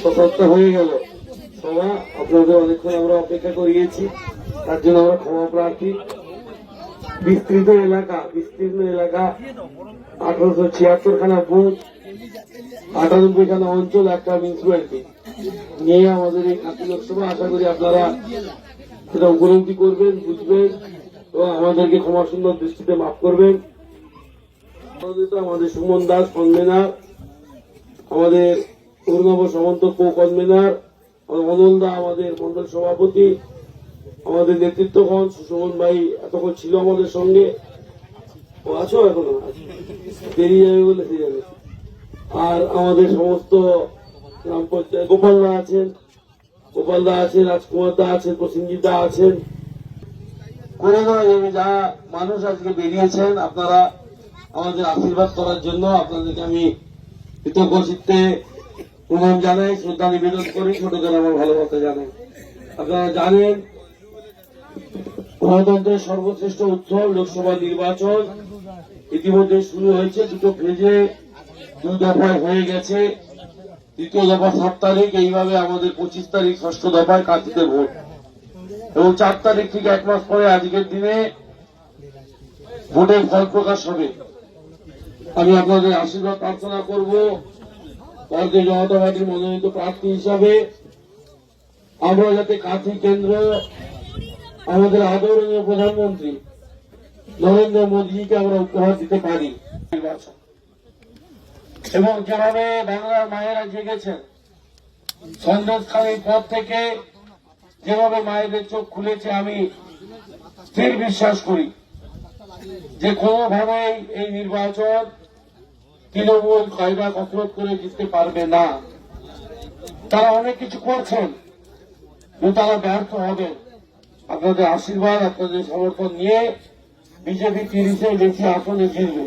সতর্ক হয়ে গেল। সবাই আপনাদের অনেকক্ষণ আমরা অপেক্ষা করিয়েছি। তার জন্য আমরা ক্ষমা প্রার্থী। বিস্তৃত এলাকা বিস্তীর্ণ এলাকা, আঠারোশো ছিয়াত্তর খানা বুথ আটানব্বই খানা অঞ্চল, একটা মিউনিসিপ্যালিটি নিয়ে আমাদের এই খাতি লোকসভা, আশা করি আপনারা সেটা উপলব্ধি করবেন, বুঝবেন এবং আমাদেরকে ক্ষমা সুন্দর দৃষ্টিতে মাফ করবেন। আমাদের সুমন দাস কনভেনার আমাদের অরুণব সামন্ত কো কনভেনার অনল দা আমাদের মন্ডল সভাপতি, আমাদের নেতৃত্বগণ সুশোভন ভাই এতক্ষণ ছিল আমাদের সঙ্গে। ও আছো এখনও? দেরি যাবে বলে যাবে। আর আমাদের সমস্ত গ্রাম পঞ্চায়েত গোপাল দা আছেন, গোপাল দা আছেন, রাজকুমার দা আছেন, প্রসেনজিৎ দা আছেন। করে যা মানুষ আজকে বেরিয়েছেন, আপনারা আমাদের আশীর্বাদ করার জন্য আপনাদেরকে আমি কৃতজ্ঞ চিত্তে প্রণাম জানাই শ্রদ্ধা নিবেদন করি, ছোটদের আমার ভালোবাসা জানাই। আপনারা জানেন, গণতন্ত্রের সর্বশ্রেষ্ঠ উৎসব লোকসভা নির্বাচন ইতিমধ্যে শুরু হয়েছে, দুটো ফেজে দুই দফায় হয়ে গেছে। তৃতীয় দফা সাত তারিখ, এইভাবে আমাদের পঁচিশ তারিখ ষষ্ঠ দফায় কাঁথিতে ভোট। এবং চার তারিখ থেকে এক মাস পরে আজকের দিনে ভোটের ফল প্রকাশ হবে। আমি আপনাদের আশীর্বাদ প্রার্থনা করব। ভারতীয় জনতা পার্টির মনোনীত প্রার্থী হিসাবে আমরা যাতে কাঁথি কেন্দ্র, আমাদের আদরণীয় প্রধানমন্ত্রী নরেন্দ্র মোদীজিকে আমরা উপহার দিতে পারি। এবং যেভাবে বাংলার মায়েরা জেগেছেন, সন্দেশখালীর পর থেকে যেভাবে মায়েদের চোখ খুলেছে, আমি স্থির বিশ্বাস করি যে কোনোভাবেই এই নির্বাচন তৃণমূল কায়দা কসরত করে জিততে পারবে না। তারা অনেক কিছু করছেন তারা ব্যর্থ হবে। আপনাদের আশীর্বাদ, আপনাদের সমর্থন নিয়ে বিজেপি তিরিশে বেশি আসনে জিতবে।